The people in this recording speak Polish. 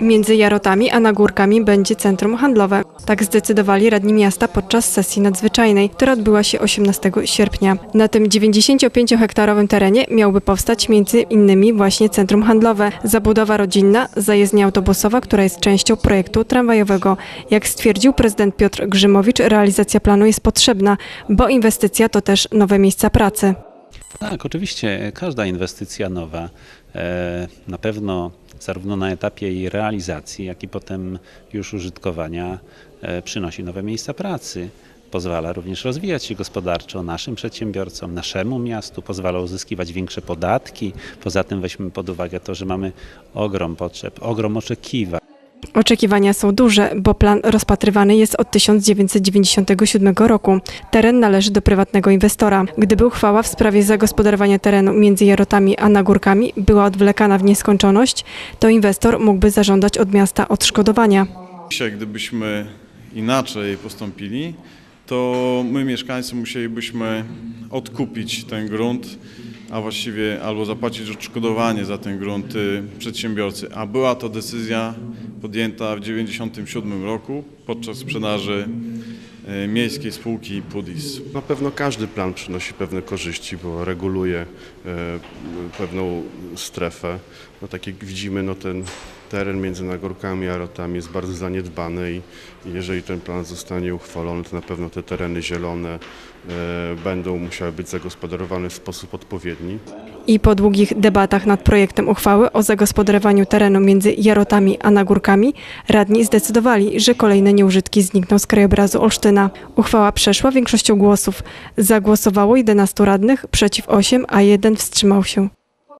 Między Jarotami a Nagórkami będzie centrum handlowe. Tak zdecydowali radni miasta podczas sesji nadzwyczajnej, która odbyła się 18 sierpnia. Na tym 95-hektarowym terenie miałby powstać między innymi właśnie centrum handlowe, zabudowa rodzinna, zajezdnia autobusowa, która jest częścią projektu tramwajowego. Jak stwierdził prezydent Piotr Grzymowicz, realizacja planu jest potrzebna, bo inwestycja to też nowe miejsca pracy. Tak, oczywiście każda inwestycja nowa e, na pewno zarówno na etapie jej realizacji, jak i potem już użytkowania e, przynosi nowe miejsca pracy. Pozwala również rozwijać się gospodarczo naszym przedsiębiorcom, naszemu miastu, pozwala uzyskiwać większe podatki. Poza tym weźmy pod uwagę to, że mamy ogrom potrzeb, ogrom oczekiwań. Oczekiwania są duże, bo plan rozpatrywany jest od 1997 roku. Teren należy do prywatnego inwestora. Gdyby uchwała w sprawie zagospodarowania terenu między Jarotami a Nagórkami była odwlekana w nieskończoność, to inwestor mógłby zażądać od miasta odszkodowania. Dzisiaj, gdybyśmy inaczej postąpili, to my mieszkańcy musielibyśmy odkupić ten grunt, a właściwie albo zapłacić odszkodowanie za ten grunt y, przedsiębiorcy. A była to decyzja podjęta w 1997 roku podczas sprzedaży y, miejskiej spółki Pudis. Na pewno każdy plan przynosi pewne korzyści, bo reguluje e, pewną strefę. No, tak jak widzimy, no, ten teren między Nagórkami a Rotami jest bardzo zaniedbany i jeżeli ten plan zostanie uchwalony, to na pewno te tereny zielone e, będą musiały być zagospodarowane w sposób odpowiedni. I po długich debatach nad projektem uchwały o zagospodarowaniu terenu między Jarotami a Nagórkami radni zdecydowali, że kolejne nieużytki znikną z krajobrazu Olsztyna. Uchwała przeszła większością głosów. Zagłosowało 11 radnych, przeciw 8, a jeden wstrzymał się.